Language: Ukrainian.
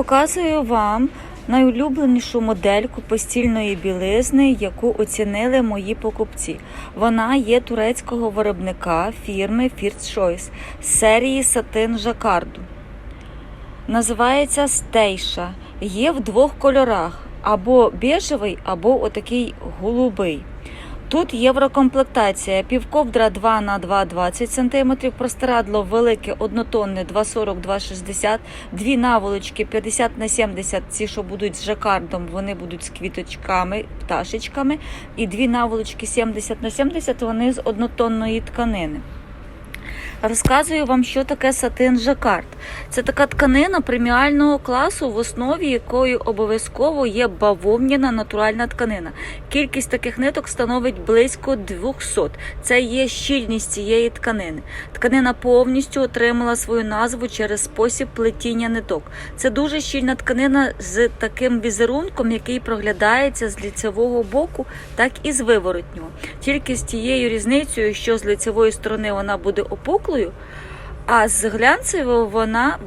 Показую вам найулюбленішу модельку постільної білизни, яку оцінили мої покупці. Вона є турецького виробника фірми First Choice серії сатин жакарду. Називається Стейша. Є в двох кольорах: або бежевий, або отакий голубий. Тут єврокомплектація півковдра 2 на 2,20 см, простирадло велике однотонне 2,40-2,60 дві наволочки 50 на 70, ці, що будуть з жакардом, вони будуть з квіточками, пташечками, і дві наволочки 70 на 70, вони з однотонної тканини. Розказую вам, що таке сатин жакард. Це така тканина преміального класу, в основі якої обов'язково є бавовняна натуральна тканина. Кількість таких ниток становить близько 200. Це є щільність цієї тканини. Тканина повністю отримала свою назву через спосіб плетіння ниток. Це дуже щільна тканина з таким візерунком, який проглядається з ліцевого боку, так і з виворотнього. Тільки з тією різницею, що з лицевої сторони вона буде опуклою, а з глянцевою вона